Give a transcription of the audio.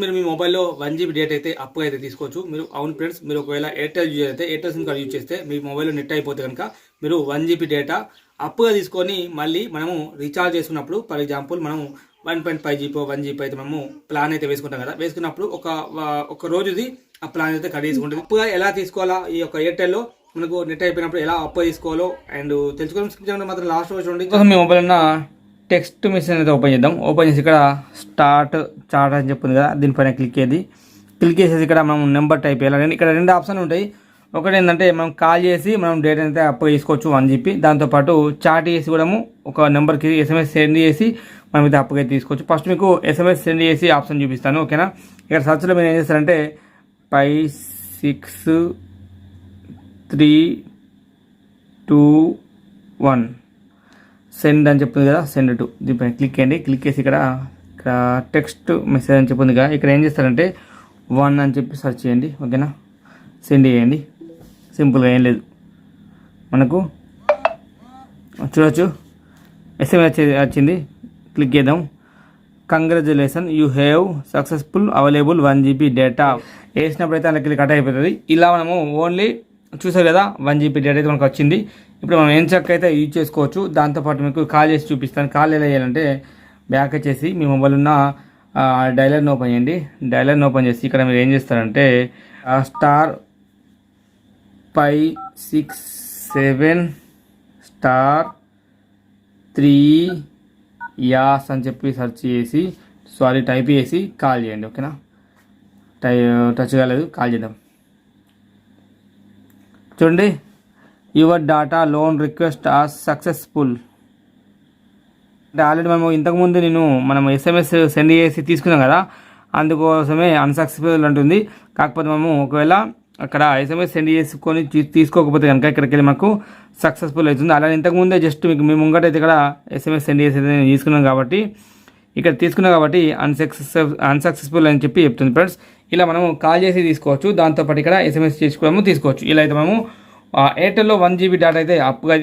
మీరు మీ మొబైల్లో one GB data అయితే అప్పు అయితే తీసుకోవచ్చు. మీరు అవును ఫ్రెండ్స్ మీరు ఒకవేళ ఎయిర్టెల్ యూజ్ అయితే ఎయిర్టెల్ సిమ్ కార్డ్ యూజ్ చేస్తే మీ మొబైల్లో నెట్ అయిపోతే కనుక మీరు వన్ జీబీ డేటా అప్పుగా తీసుకొని మళ్ళీ మనము రీఛార్జ్ చేసుకున్నప్పుడు ఫర్ ఎగ్జాంపుల్ మనము one point five GB one GB అయితే మనము ప్లాన్ అయితే వేసుకుంటాం కదా. వేసుకున్నప్పుడు ఒక ఒక రోజుది ఆ ప్లాన్ అయితే కట్ చేసుకుంటుంది. అప్పుగా ఎలా తీసుకోవాలా? ఈ యొక్క ఎయిర్టెల్లో మనకు నెట్ అయిపోయినప్పుడు ఎలా అప్పు తీసుకోవాలో అండ్ తెలుసుకోవడం మాత్రం లాస్ట్ రోజు చూడండి. మీ మొబైల్ ఉన్న టెక్స్ట్ మిషన్ అయితే ఓపెన్ చేద్దాం. ఓపెన్ చేసి ఇక్కడ స్టార్ట్ చార్ట్ అని చెప్పింది కదా దీనిపైన క్లిక్ చేది క్లిక్ చేసేసి ఇక్కడ మనం నెంబర్ టైప్ చేయాలి. ఇక్కడ రెండు ఆప్షన్లు ఉంటాయి. ఒకటి ఏంటంటే మనం కాల్ చేసి మనం డేటా అయితే అప్పు తీసుకోవచ్చు వన్ చెప్పి దాంతోపాటు చాట్ చేసి కూడా ఒక నెంబర్కి ఎస్ఎంఎస్ సెండ్ చేసి మనం అయితే అప్పుగా తీసుకోవచ్చు. ఫస్ట్ మీకు ఎస్ఎంఎస్ సెండ్ చేసి ఆప్షన్ చూపిస్తాను ఓకేనా? ఇక్కడ సర్చ్లో మీరు ఏం చేస్తారంటే five six three two one. Send అని చెప్తుంది కదా సెండ్ టు దీనిపైన క్లిక్ చేయండి. క్లిక్ చేసి ఇక్కడ ఇక్కడ టెక్స్ట్ మెసేజ్ అని చెప్పింది కదా ఇక్కడ ఏం చేస్తారంటే వన్ అని చెప్పి సెర్చ్ చేయండి. ఓకేనా సెండ్ చేయండి. సింపుల్గా ఏం లేదు. మనకు చూడొచ్చు. ఎస్ఎంఎస్ వచ్చింది. క్లిక్ చేద్దాం. Congratulation you have successful available one GB data వేసినప్పుడు అయితే అందులోకి కట్ అయిపోతుంది ఇలా మనము ఓన్లీ చూసారు కదా? వన్ జీబీ డేటా అయితే మనకు వచ్చింది. ఇప్పుడు మనం ఏం చక్క అయితే యూజ్ చేసుకోవచ్చు. దాంతోపాటు మీకు కాల్ చేసి చూపిస్తాను. కాల్ ఎలా చేయాలంటే బ్యాక్ వచ్చేసి మీ మొబైల్ ఉన్న డైలర్ని ఓపెన్ చేయండి. డైలర్ని ఓపెన్ చేసి ఇక్కడ మీరు ఏం చేస్తారంటే star five six seven star three hash అని చెప్పి సెర్చ్ చేసి సారీ టైప్ చేసి కాల్ చేయండి. ఓకేనా టై టచ్ కాలేదు. కాల్ చేద్దాం. చూడండి. Your data loan request are successful అంటే ఆల్రెడీ మేము ఇంతకుముందు నేను మనం ఎస్ఎంఎస్ సెండ్ చేసి తీసుకున్నాం కదా అందుకోసమే అన్సక్సెస్ఫుల్ అంటుంది. కాకపోతే మేము ఒకవేళ అక్కడ ఎస్ఎంఎస్ సెండ్ చేసుకొని తీసుకోకపోతే కనుక ఇక్కడికి వెళ్ళి మాకు సక్సెస్ఫుల్ అవుతుంది. అలానే ఇంతకుముందే జస్ట్ మీకు మేము ముంగటైతే ఇక్కడ ఎస్ఎంఎస్ సెండ్ చేసి నేను తీసుకున్నాం కాబట్టి ఇక్కడ తీసుకున్నాం కాబట్టి అన్సక్సెస్ అన్సక్సెస్ఫుల్ అని చెప్పి చెప్తుంది ఫ్రెండ్స్ ఇలా మనము కాల్ చేసి తీసుకోవచ్చు. దాంతోపాటు ఇక్కడ ఎస్ఎంఎస్ చేసుకోవడము తీసుకోవచ్చు. ఇలా అయితే మనము ఆ, ఎయిర్టెల్లో వన్ జీబీ డేటా అయితే అప్పుగా